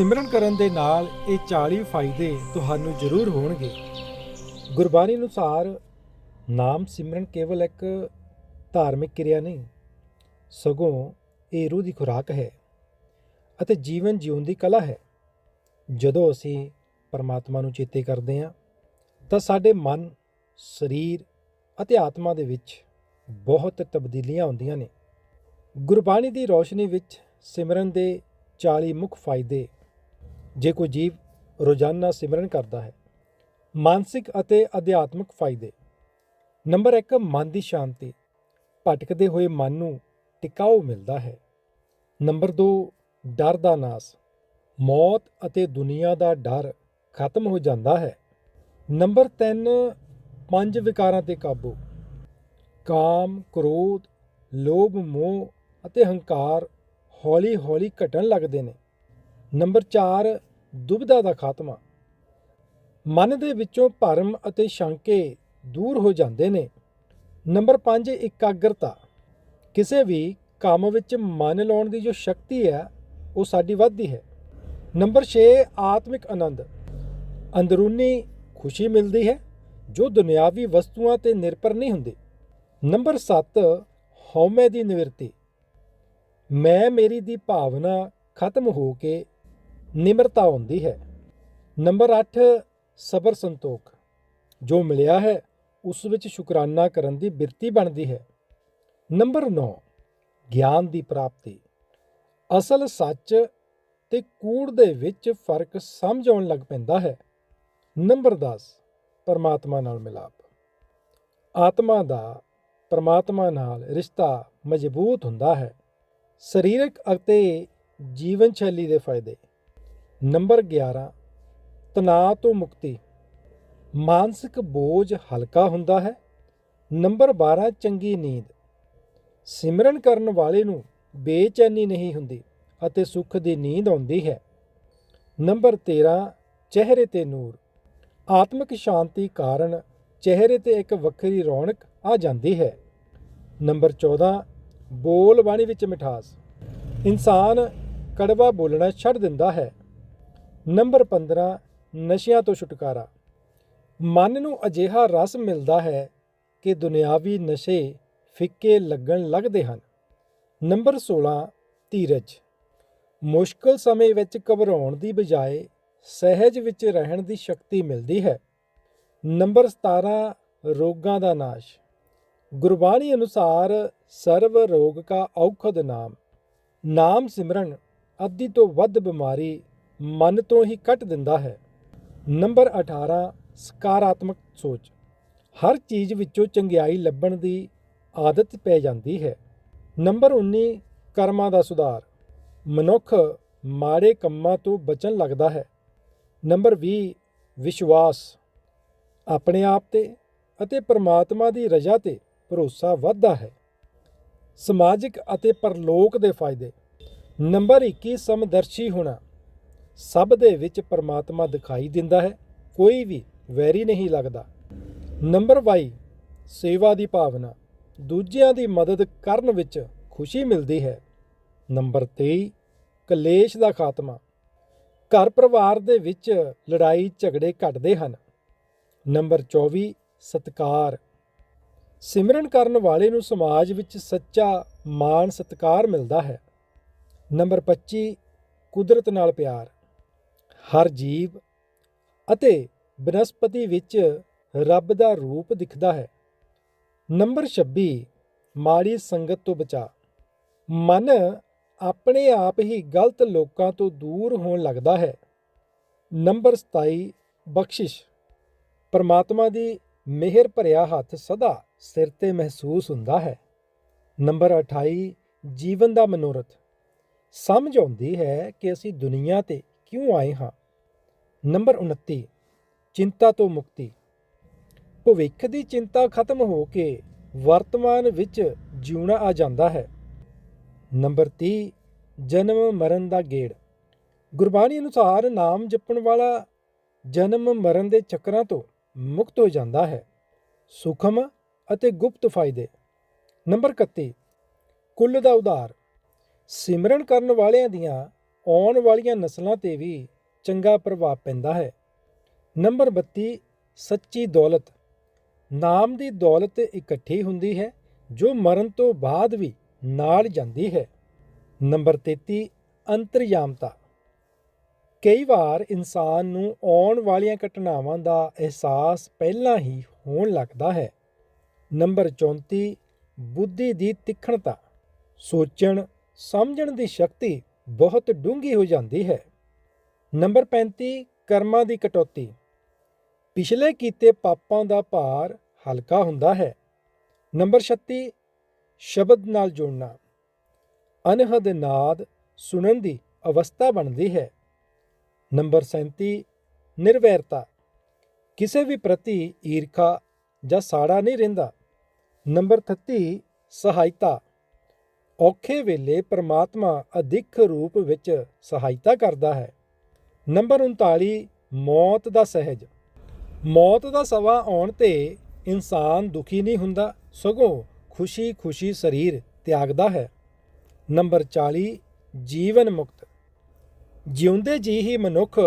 ਸਿਮਰਨ ਕਰਨ ਦੇ ਨਾਲ ਇਹ 40 ਫਾਇਦੇ ਤੁਹਾਨੂੰ ਜ਼ਰੂਰ ਹੋਣਗੇ। ਗੁਰਬਾਣੀ ਅਨੁਸਾਰ ਨਾਮ ਸਿਮਰਨ ਕੇਵਲ ਇੱਕ ਧਾਰਮਿਕ ਕਿਰਿਆ ਨਹੀਂ, ਸਗੋਂ ਇਹ ਰੂਹ ਦੀ ਖੁਰਾਕ ਹੈ ਅਤੇ ਜੀਵਨ ਜਿਉਣ ਦੀ ਕਲਾ ਹੈ। ਜਦੋਂ ਅਸੀਂ ਪਰਮਾਤਮਾ ਨੂੰ ਚੇਤੇ ਕਰਦੇ ਹਾਂ, ਤਾਂ ਸਾਡੇ ਮਨ, ਸਰੀਰ ਅਤੇ ਆਤਮਾ ਦੇ ਵਿੱਚ ਬਹੁਤ ਤਬਦੀਲੀਆਂ ਆਉਂਦੀਆਂ ਨੇ। ਗੁਰਬਾਣੀ ਦੀ ਰੋਸ਼ਨੀ ਵਿੱਚ ਸਿਮਰਨ ਦੇ 40 ਮੁੱਖ ਫਾਇਦੇ ਜੇ ਕੋਈ ਜੀਵ ਰੋਜ਼ਾਨਾ ਸਿਮਰਨ ਕਰਦਾ ਹੈ। ਮਾਨਸਿਕ ਅਤੇ ਅਧਿਆਤਮਿਕ ਫਾਇਦੇ। ਨੰਬਰ 1 ਮਨ ਦੀ ਸ਼ਾਂਤੀ। ਭਟਕਦੇ ਹੋਏ ਮਨ ਨੂੰ ਟਿਕਾਊ ਮਿਲਦਾ ਹੈ। ਨੰਬਰ 2 ਡਰ ਦਾ ਨਾਸ। ਮੌਤ ਅਤੇ ਦੁਨੀਆ ਦਾ ਡਰ ਖਤਮ ਹੋ ਜਾਂਦਾ ਹੈ। ਨੰਬਰ 3 ਪੰਜ ਵਿਕਾਰਾਂ ਤੇ ਕਾਬੂ। ਕਾਮ, ਕ੍ਰੋਧ, ਲੋਭ, ਮੋਹ ਅਤੇ ਹੰਕਾਰ ਹੌਲੀ-ਹੌਲੀ ਘਟਣ ਲੱਗਦੇ ਨੇ। ਨੰਬਰ 4 ਦੁਬਿਧਾ ਦਾ ਖਾਤਮਾ। ਮਨ ਦੇ ਵਿੱਚੋਂ ਭਰਮ ਅਤੇ ਸ਼ੰਕੇ ਦੂਰ ਹੋ ਜਾਂਦੇ ਨੇ। ਨੰਬਰ 5 ਇਕਾਗਰਤਾ। ਕਿਸੇ ਵੀ ਕੰਮ ਵਿੱਚ ਮਨ ਲਾਉਣ ਦੀ ਜੋ ਸ਼ਕਤੀ ਹੈ, ਉਹ ਸਾਡੀ ਵੱਧਦੀ ਹੈ। ਨੰਬਰ 6 ਆਤਮਿਕ ਆਨੰਦ। ਅੰਦਰੂਨੀ ਖੁਸ਼ੀ ਮਿਲਦੀ ਹੈ, ਜੋ ਦੁਨਿਆਵੀ ਵਸਤੂਆਂ ਤੇ ਨਿਰਭਰ ਨਹੀਂ ਹੁੰਦੀ। ਨੰਬਰ 7 ਹਉਮੈ ਦੀ ਨਿਵਰਤੀ। ਮੈਂ ਮੇਰੀ ਦੀ ਭਾਵਨਾ ਖਤਮ ਹੋ ਕੇ ਨਿਮਰਤਾ ਹੁੰਦੀ ਹੈ। ਨੰਬਰ 8 ਸਬਰ ਸੰਤੋਖ। ਜੋ ਮਿਲਿਆ ਹੈ, ਉਸ ਵਿੱਚ ਸ਼ੁਕਰਾਨਾ ਕਰਨ ਦੀ ਬਿਰਤੀ ਬਣਦੀ ਹੈ। ਨੰਬਰ 9 ਗਿਆਨ ਦੀ ਪ੍ਰਾਪਤੀ। ਅਸਲ ਸੱਚ ਤੇ ਕੂੜ ਦੇ ਵਿੱਚ ਫ਼ਰਕ ਸਮਝ ਆਉਣ ਲੱਗ ਪੈਂਦਾ ਹੈ। ਨੰਬਰ 10 ਪਰਮਾਤਮਾ ਨਾਲ ਮਿਲਾਪ। ਆਤਮਾ ਦਾ ਪਰਮਾਤਮਾ ਨਾਲ ਰਿਸ਼ਤਾ ਮਜ਼ਬੂਤ ਹੁੰਦਾ ਹੈ। ਸਰੀਰਕ ਅਤੇ ਜੀਵਨ ਸ਼ੈਲੀ ਦੇ ਫਾਇਦੇ। ਨੰਬਰ 11 ਤਣਾਅ ਤੋਂ ਮੁਕਤੀ। ਮਾਨਸਿਕ ਬੋਝ ਹਲਕਾ ਹੁੰਦਾ ਹੈ। ਨੰਬਰ 12 ਚੰਗੀ ਨੀਂਦ। ਸਿਮਰਨ ਕਰਨ ਵਾਲੇ ਨੂੰ ਬੇਚੈਨੀ ਨਹੀਂ ਹੁੰਦੀ ਅਤੇ ਸੁੱਖ ਦੀ ਨੀਂਦ ਆਉਂਦੀ ਹੈ। ਨੰਬਰ 13 ਚਿਹਰੇ ਤੇ ਨੂਰ। ਆਤਮਿਕ ਸ਼ਾਂਤੀ ਕਾਰਨ ਚਿਹਰੇ ਤੇ ਇੱਕ ਵੱਖਰੀ ਰੌਣਕ ਆ ਜਾਂਦੀ ਹੈ। ਨੰਬਰ 14 ਬੋਲ ਬਾਣੀ ਵਿੱਚ ਮਿਠਾਸ। ਇਨਸਾਨ ਕੜਵਾ ਬੋਲਣਾ ਛੱਡ ਦਿੰਦਾ ਹੈ। ਨੰਬਰ 15 ਨਸ਼ਿਆਂ ਤੋਂ ਛੁਟਕਾਰਾ। ਮਨ ਨੂੰ ਅਜਿਹਾ ਰਸ ਮਿਲਦਾ ਹੈ ਕਿ ਦੁਨਿਆਵੀ ਨਸ਼ੇ ਫਿੱਕੇ ਲੱਗਣ ਲੱਗਦੇ ਹਨ। ਨੰਬਰ 16 ਧੀਰਜ। ਮੁਸ਼ਕਲ ਸਮੇਂ ਵਿੱਚ ਘਬਰਾਉਣ ਦੀ ਬਜਾਏ ਸਹਿਜ ਵਿੱਚ ਰਹਿਣ ਦੀ ਸ਼ਕਤੀ ਮਿਲਦੀ ਹੈ। ਨੰਬਰ 17 ਰੋਗਾਂ ਦਾ ਨਾਸ਼। ਗੁਰਬਾਣੀ ਅਨੁਸਾਰ ਸਰਵ ਰੋਗ ਕਾ ਔਖਦ ਨਾਮ। ਨਾਮ ਸਿਮਰਨ, ਅੱਧੀ ਤੋਂ ਵੱਧ ਬਿਮਾਰੀ ਮਨ ਤੋਂ ਹੀ ਕੱਟ ਦਿੰਦਾ ਹੈ। ਨੰਬਰ 18 ਸਕਾਰਾਤਮਕ ਸੋਚ। ਹਰ ਚੀਜ਼ ਵਿੱਚੋਂ ਚੰਗਿਆਈ ਲੱਭਣ ਦੀ ਆਦਤ ਪੈ ਜਾਂਦੀ ਹੈ। ਨੰਬਰ 19 ਕਰਮਾਂ ਦਾ ਸੁਧਾਰ। ਮਨੁੱਖ ਮਾੜੇ ਕੰਮਾਂ ਤੋਂ ਬਚਣ ਲੱਗਦਾ ਹੈ। ਨੰਬਰ 20 ਵਿਸ਼ਵਾਸ। ਆਪਣੇ ਆਪ ਤੇ ਅਤੇ ਪਰਮਾਤਮਾ ਦੀ ਰਜ਼ਾ ਤੇ ਭਰੋਸਾ ਵੱਧਦਾ ਹੈ। ਸਮਾਜਿਕ ਅਤੇ ਪਰਲੋਕ ਦੇ ਫਾਇਦੇ। ਨੰਬਰ 21 ਸਮਦਰਸ਼ੀ ਹੋਣਾ। ਸਭ ਦੇ ਵਿੱਚ ਪਰਮਾਤਮਾ ਦਿਖਾਈ ਦਿੰਦਾ ਹੈ, ਕੋਈ ਵੀ ਵੈਰੀ ਨਹੀਂ ਲੱਗਦਾ। ਨੰਬਰ 22 ਸੇਵਾ ਦੀ ਭਾਵਨਾ। ਦੂਜਿਆਂ ਦੀ ਮਦਦ ਕਰਨ ਵਿੱਚ ਖੁਸ਼ੀ ਮਿਲਦੀ ਹੈ। ਨੰਬਰ 23 ਕਲੇਸ਼ ਦਾ ਖਾਤਮਾ। ਘਰ ਪਰਿਵਾਰ ਦੇ ਵਿੱਚ ਲੜਾਈ ਝਗੜੇ ਘਟਦੇ ਹਨ। ਨੰਬਰ 24 ਸਤਕਾਰ। ਸਿਮਰਨ ਕਰਨ ਵਾਲੇ ਨੂੰ ਸਮਾਜ ਵਿੱਚ ਸੱਚਾ, ਮਾਣ ਸਤਕਾਰ ਮਿਲਦਾ ਹੈ। ਨੰਬਰ 25 ਕੁਦਰਤ ਨਾਲ ਪਿਆਰ। ਹਰ ਜੀਵ ਅਤੇ ਬਨਸਪਤੀ ਵਿੱਚ ਰੱਬ ਦਾ ਰੂਪ ਦਿਖਦਾ ਹੈ। ਨੰਬਰ 26 ਮਾੜੀ ਸੰਗਤ ਤੋਂ ਬਚਾ। ਮਨ ਆਪਣੇ ਆਪ ਹੀ ਗਲਤ ਲੋਕਾਂ ਤੋਂ ਦੂਰ ਹੋਣ ਲੱਗਦਾ ਹੈ। ਨੰਬਰ 27 ਬਖਸ਼ਿਸ਼। ਪਰਮਾਤਮਾ ਦੀ ਮਿਹਰ ਭਰਿਆ ਹੱਥ ਸਦਾ ਸਿਰ ਤੇ ਮਹਿਸੂਸ ਹੁੰਦਾ ਹੈ। ਨੰਬਰ 28 ਜੀਵਨ ਦਾ ਮਨੋਰਥ। ਸਮਝ ਆਉਂਦੀ ਹੈ ਕਿ ਅਸੀਂ ਦੁਨੀਆ ਤੇ ਕਿਉਂ ਆਏ ਹਾਂ ਨੰਬਰ 29 ਚਿੰਤਾ ਤੋਂ ਮੁਕਤੀ ਭਵਿੱਖ ਦੀ ਚਿੰਤਾ ਖਤਮ ਹੋ ਕੇ ਵਰਤਮਾਨ ਵਿੱਚ ਜਿਉਣਾ ਆ ਜਾਂਦਾ ਹੈ ਨੰਬਰ 30 ਜਨਮ ਮਰਨ ਦਾ ਗੇੜ ਗੁਰਬਾਣੀ ਅਨੁਸਾਰ ਨਾਮ ਜਪਣ ਵਾਲਾ ਜਨਮ ਮਰਨ ਦੇ ਚੱਕਰਾਂ ਤੋਂ ਮੁਕਤ ਹੋ ਜਾਂਦਾ ਹੈ ਸੁਖਮ ਅਤੇ ਗੁਪਤ ਫਾਇਦੇ ਨੰਬਰ 31 ਕੁੱਲ ਦਾ ਉਧਾਰ ਸਿਮਰਨ ਕਰਨ ਵਾਲਿਆਂ ਦੀਆਂ ਆਉਣ ਵਾਲੀਆਂ ਨਸਲਾਂ ਤੇ ਵੀ ਚੰਗਾ ਪ੍ਰਭਾਵ ਪੈਂਦਾ ਹੈ। ਨੰਬਰ 32 ਸੱਚੀ ਦੌਲਤ। ਨਾਮ ਦੀ ਦੌਲਤ ਇਕੱਠੀ ਹੁੰਦੀ ਹੈ, ਜੋ ਮਰਨ ਤੋਂ ਬਾਅਦ ਵੀ ਨਾਲ ਜਾਂਦੀ ਹੈ। ਨੰਬਰ 33 ਅੰਤਰਯਾਮਤਾ। ਕਈ ਵਾਰ ਇਨਸਾਨ ਨੂੰ ਆਉਣ ਵਾਲੀਆਂ ਘਟਨਾਵਾਂ ਦਾ ਅਹਿਸਾਸ ਪਹਿਲਾਂ ਹੀ ਹੋਣ ਲੱਗਦਾ ਹੈ। ਨੰਬਰ 34 ਬੁੱਧੀ ਦੀ ਤਿੱਖਣਤਾ। ਸੋਚਣ, ਸਮਝਣ ਦੀ ਸ਼ਕਤੀ ਬਹੁਤ ਡੂੰਘੀ ਹੋ ਜਾਂਦੀ ਹੈ। ਨੰਬਰ 35 ਕਰਮਾਂ ਦੀ ਕਟੌਤੀ। ਪਿਛਲੇ ਕੀਤੇ ਪਾਪਾਂ ਦਾ ਭਾਰ ਹਲਕਾ ਹੁੰਦਾ ਹੈ। ਨੰਬਰ 36 ਸ਼ਬਦ ਨਾਲ ਜੁੜਨਾ। ਅਨਹਦ ਨਾਦ ਸੁਣਨ ਦੀ ਅਵਸਥਾ ਬਣਦੀ ਹੈ। ਨੰਬਰ 37 ਨਿਰਵੈਰਤਾ। ਕਿਸੇ ਵੀ ਪ੍ਰਤੀ ਈਰਖਾ ਜਾਂ ਸਾੜਾ ਨਹੀਂ ਰਹਿੰਦਾ। ਨੰਬਰ 38 ਸਹਾਇਤਾ। ਔਖੇ ਵੇਲੇ ਪ੍ਰਮਾਤਮਾ ਅਧਿਕ ਰੂਪ ਵਿੱਚ ਸਹਾਇਤਾ ਕਰਦਾ ਹੈ। ਨੰਬਰ 39 ਮੌਤ ਦਾ ਸਹਿਜ। ਮੌਤ ਦਾ ਸਵਾ ਆਉਣ ਤੇ ਇਨਸਾਨ ਦੁਖੀ ਨਹੀਂ ਹੁੰਦਾ, ਸਗੋਂ ਖੁਸ਼ੀ-ਖੁਸ਼ੀ ਸਰੀਰ ਤਿਆਗਦਾ ਹੈ। ਨੰਬਰ 40 ਜੀਵਨ ਮੁਕਤ। ਜਿਉਂਦੇ ਜੀ ਹੀ ਮਨੁੱਖ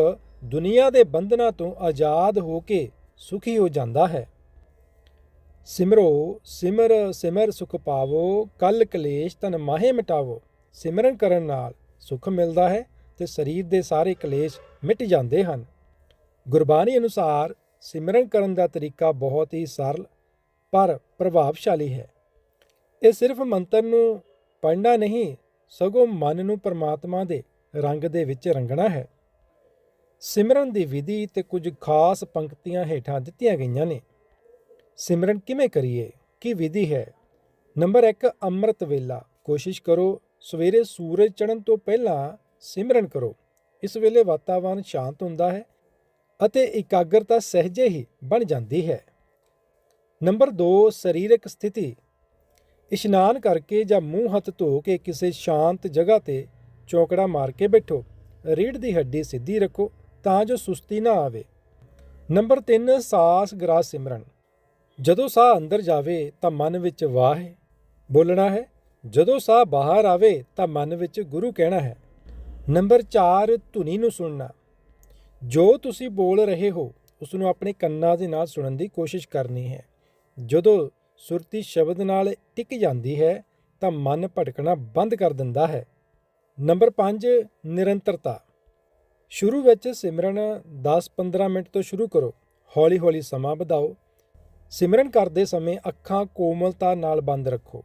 ਦੁਨੀਆ ਦੇ ਬੰਧਨਾਂ ਤੋਂ ਆਜ਼ਾਦ ਹੋ ਕੇ ਸੁਖੀ ਹੋ ਜਾਂਦਾ ਹੈ। ਸਿਮਰੋ, ਸਿਮਰ ਸਿਮਰ ਸੁਖ ਪਾਵੋ, ਕਲ ਕਲੇਸ਼ ਤਨ ਮਾਹੇ ਮਿਟਾਵੋ। ਸਿਮਰਨ ਕਰਨ ਨਾਲ ਸੁਖ ਮਿਲਦਾ ਹੈ ਤੇ ਸਰੀਰ ਦੇ ਸਾਰੇ ਕਲੇਸ਼ ਮਿਟ ਜਾਂਦੇ ਹਨ। ਗੁਰਬਾਣੀ ਅਨੁਸਾਰ ਸਿਮਰਨ ਕਰਨ ਦਾ ਤਰੀਕਾ ਬਹੁਤ ਹੀ ਸਰਲ, ਪਰ ਪ੍ਰਭਾਵਸ਼ਾਲੀ ਹੈ। ਇਹ ਸਿਰਫ ਮੰਤਰ ਨੂੰ ਪੜ੍ਹਨਾ ਨਹੀਂ, ਸਗੋਂ ਮਨ ਨੂੰ ਪਰਮਾਤਮਾ ਦੇ ਰੰਗ ਦੇ ਵਿੱਚ ਰੰਗਣਾ ਹੈ। ਸਿਮਰਨ ਦੀ ਵਿਧੀ ਤੇ ਕੁਝ ਖਾਸ ਪੰਕਤੀਆਂ ਹੇਠਾਂ ਦਿੱਤੀਆਂ ਗਈਆਂ ਨੇ। ਸਿਮਰਨ ਕਿਵੇਂ ਕਰੀਏ? ਕੀ ਵਿਧੀ ਹੈ? ਨੰਬਰ 1 ਅੰਮ੍ਰਿਤ ਵੇਲਾ। ਕੋਸ਼ਿਸ਼ ਕਰੋ, ਸਵੇਰੇ ਸੂਰਜ ਚੜ੍ਹਨ ਤੋਂ ਪਹਿਲਾਂ ਸਿਮਰਨ ਕਰੋ। ਇਸ ਵੇਲੇ ਵਾਤਾਵਰਣ ਸ਼ਾਂਤ ਹੁੰਦਾ ਹੈ ਅਤੇ ਇਕਾਗਰਤਾ ਸਹਿਜੇ ਹੀ ਬਣ ਜਾਂਦੀ ਹੈ। ਨੰਬਰ 2 ਸਰੀਰਕ ਸਥਿਤੀ। ਇਸ਼ਨਾਨ ਕਰਕੇ ਜਾਂ ਮੂੰਹ ਹੱਥ ਧੋ ਕੇ ਕਿਸੇ ਸ਼ਾਂਤ ਜਗ੍ਹਾ ਤੇ ਚੌਕੜਾ ਮਾਰ ਕੇ ਬੈਠੋ। ਰੀੜ ਦੀ ਹੱਡੀ ਸਿੱਧੀ ਰੱਖੋ ਤਾਂ ਜੋ ਸੁਸਤੀ ਨਾ ਆਵੇ। ਨੰਬਰ 3 ਸਾਸ ਗ੍ਰਾਸ ਸਿਮਰਨ। ਜਦੋਂ ਸਾਹ ਅੰਦਰ ਜਾਵੇ ਤਾਂ ਮਨ ਵਿੱਚ ਵਾਹ ਬੋਲਣਾ ਹੈ, ਜਦੋਂ ਸਾਹ ਬਾਹਰ ਆਵੇ ਤਾਂ ਮਨ ਵਿੱਚ ਗੁਰੂ ਕਹਿਣਾ ਹੈ। ਨੰਬਰ 4 ਧੁਨੀ ਨੂੰ ਸੁਣਨਾ। ਜੋ ਤੁਸੀਂ ਬੋਲ ਰਹੇ ਹੋ ਉਸ ਨੂੰ ਆਪਣੇ ਕੰਨਾਂ ਦੇ ਨਾਲ ਸੁਣਨ ਦੀ ਕੋਸ਼ਿਸ਼ ਕਰਨੀ ਹੈ। ਜਦੋਂ ਸੁਰਤੀ ਸ਼ਬਦ ਨਾਲ ਟਿਕ ਜਾਂਦੀ ਹੈ, ਤਾਂ ਮਨ ਭਟਕਣਾ ਬੰਦ ਕਰ ਦਿੰਦਾ ਹੈ। ਨੰਬਰ 5 ਨਿਰੰਤਰਤਾ। ਸ਼ੁਰੂ ਵਿੱਚ ਸਿਮਰਨ 10-15 ਮਿੰਟ ਤੋਂ ਸ਼ੁਰੂ ਕਰੋ। ਹੌਲੀ-ਹੌਲੀ ਸਮਾਂ ਵਧਾਓ। ਸਿਮਰਨ ਕਰਦੇ ਸਮੇਂ ਅੱਖਾਂ ਕੋਮਲਤਾ ਨਾਲ ਬੰਦ ਰੱਖੋ।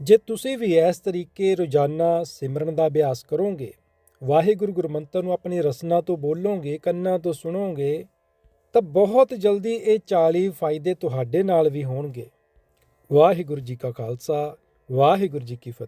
ਜੇ ਤੁਸੀਂ ਵੀ ਇਸ ਤਰੀਕੇ ਰੋਜ਼ਾਨਾ ਸਿਮਰਨ ਦਾ ਅਭਿਆਸ ਕਰੋਗੇ, ਵਾਹਿਗੁਰੂ ਗੁਰਮੰਤਰ ਨੂੰ ਆਪਣੀ ਰਸਨਾ ਤੋਂ ਬੋਲੋਗੇ, ਕੰਨਾਂ ਤੋਂ ਸੁਣੋਗੇ, ਤਾਂ ਬਹੁਤ ਜਲਦੀ ਇਹ 40 ਫਾਇਦੇ ਤੁਹਾਡੇ ਨਾਲ ਵੀ ਹੋਣਗੇ। ਵਾਹਿਗੁਰੂ ਜੀ ਕਾ ਖਾਲਸਾ, ਵਾਹਿਗੁਰੂ ਜੀ ਕੀ ਫਤਿਹ।